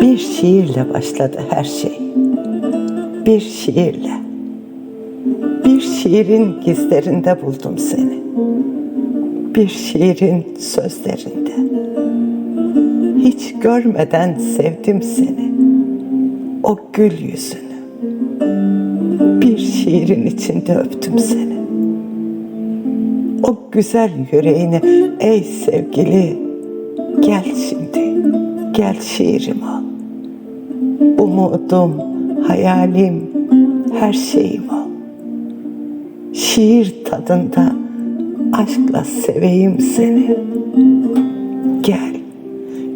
Bir şiirle başladı her şey. Bir şiirle. Bir şiirin gizlerinde buldum seni. Bir şiirin sözlerinde. Hiç görmeden sevdim seni. O gül yüzünü. Bir şiirin içinde öptüm seni. O güzel yüreğini ey sevgili gel şimdi gel şiirim ol. Umudum, hayalim, her şeyim ol. Şiir tadında aşkla seveyim seni. Gel,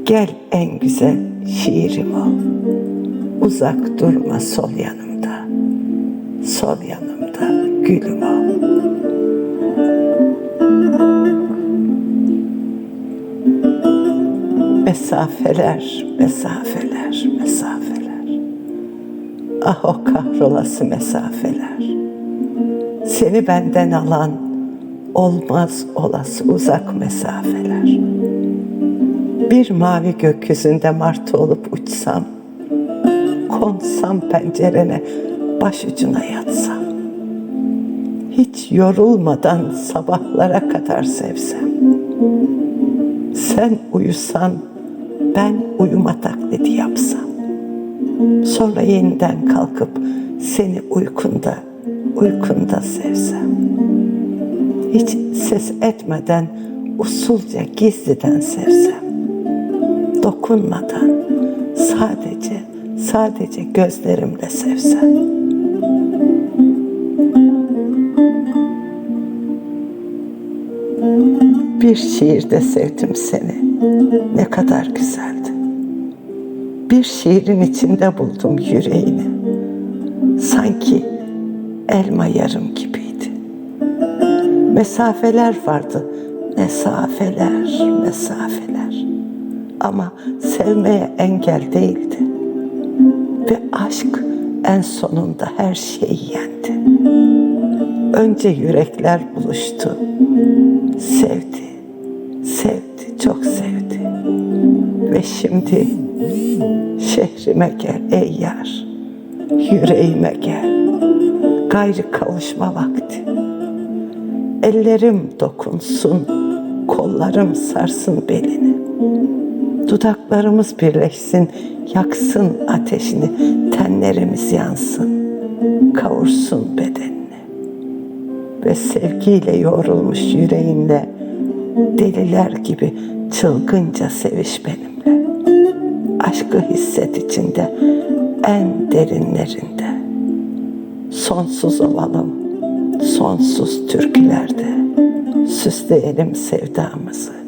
gel en güzel şiirim ol. Uzak durma sol yanımda, sol yanımda gülüm ol. Mesafeler, mesafeler, mesafeler. Ah o kahrolası mesafeler. Seni benden alan olmaz olası uzak mesafeler. Bir mavi gökyüzünde martı olup uçsam, konsam pencerene, başucuna yatsam. Hiç yorulmadan sabahlara kadar sevsem. Sen uyusan ben uyuma taklidi yapsam. Sonra yeniden kalkıp seni uykunda, uykunda sevsem. Hiç ses etmeden usulca gizliden sevsem. Dokunmadan sadece, sadece gözlerimle sevsem. Bir şiirde sevdim seni. Ne kadar güzeldi. Bir şiirin içinde buldum yüreğini. Sanki elma yarım gibiydi. Mesafeler vardı. Mesafeler, mesafeler. Ama sevmeye engel değildi. Ve aşk en sonunda her şeyi yendi. Önce yürekler buluştu. Sevdi, sevdi, çok sevdi. Ve şimdi şehrime gel ey yar, yüreğime gel. Gayrı kavuşma vakti. Ellerim dokunsun, kollarım sarsın belini. Dudaklarımız birleşsin, yaksın ateşini, tenlerimiz yansın, kavursun bedenini. Ve sevgiyle yoğrulmuş yüreğinle deliler gibi çılgınca seviş benimle. Aşkı hisset içinde en derinlerinde. Sonsuz olalım, sonsuz türkülerde. Süsleyelim sevdamızı